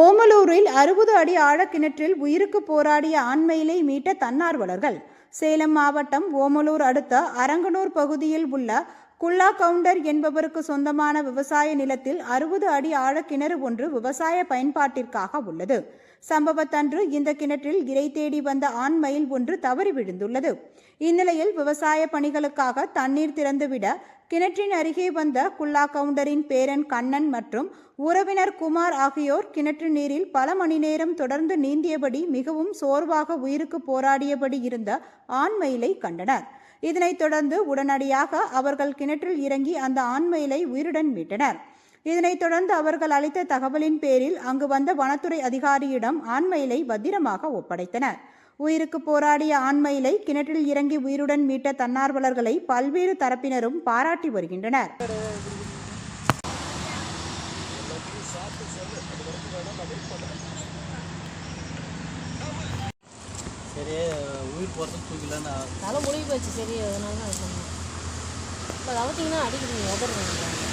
ஓமலூரில் அறுபது அடி ஆழக்கிணற்றில் உயிருக்கு போராடிய ஆண்மயிலை மீட்ட தன்னார்வலர்கள். சேலம் மாவட்டம் ஓமலூர் அடுத்த அரங்கனூர் பகுதியில் உள்ள குல்லா கவுண்டர் என்பவருக்கு சொந்தமான விவசாய நிலத்தில் அறுபது அடி ஆழக்கிணறு ஒன்று விவசாய பயன்பாட்டிற்காக உள்ளது. சம்பவத்தன்று இந்த கிணற்றில் இறை தேடி வந்த ஆண் மயில் ஒன்று தவறி விழுந்துள்ளது. இந்நிலையில் விவசாய பணிகளுக்காக தண்ணீர் திறந்துவிட கிணற்றின் அருகே வந்த குல்லா கவுண்டரின் பேரன் கண்ணன் மற்றும் உறவினர் குமார் ஆகியோர் கிணற்று நீரில் பல மணி நேரம் தொடர்ந்து நீந்தியபடி மிகவும் சோர்வாக உயிருக்கு போராடியபடி இருந்த ஆண் மயிலை கண்டனர். இதனைத் தொடர்ந்து உடனடியாக அவர்கள் கிணற்றில் இறங்கி அந்த ஆண்மயிலை உயிருடன் மீட்டனர். இதனைத் தொடர்ந்து அவர்கள் அளித்த தகவலின் பேரில் அங்கு வந்த வனத்துறை அதிகாரியிடம் ஆண்மயிலை பத்திரமாக ஒப்படைத்தனர். உயிருக்கு போராடிய ஆண்மயிலை கிணற்றில் இறங்கி உயிருடன் மீட்ட தன்னார்வலர்களை பல்வேறு தரப்பினரும் பாராட்டி வருகின்றனர். சரி உயிர் போகிறதுக்கு தூக்கலன்னு தலை முழுகி போச்சு சரி அதனால தான் பண்ணேன் இப்போ அது அவுத்திங்கன்னா அடிக்கிறீங்க உதறுவீங்க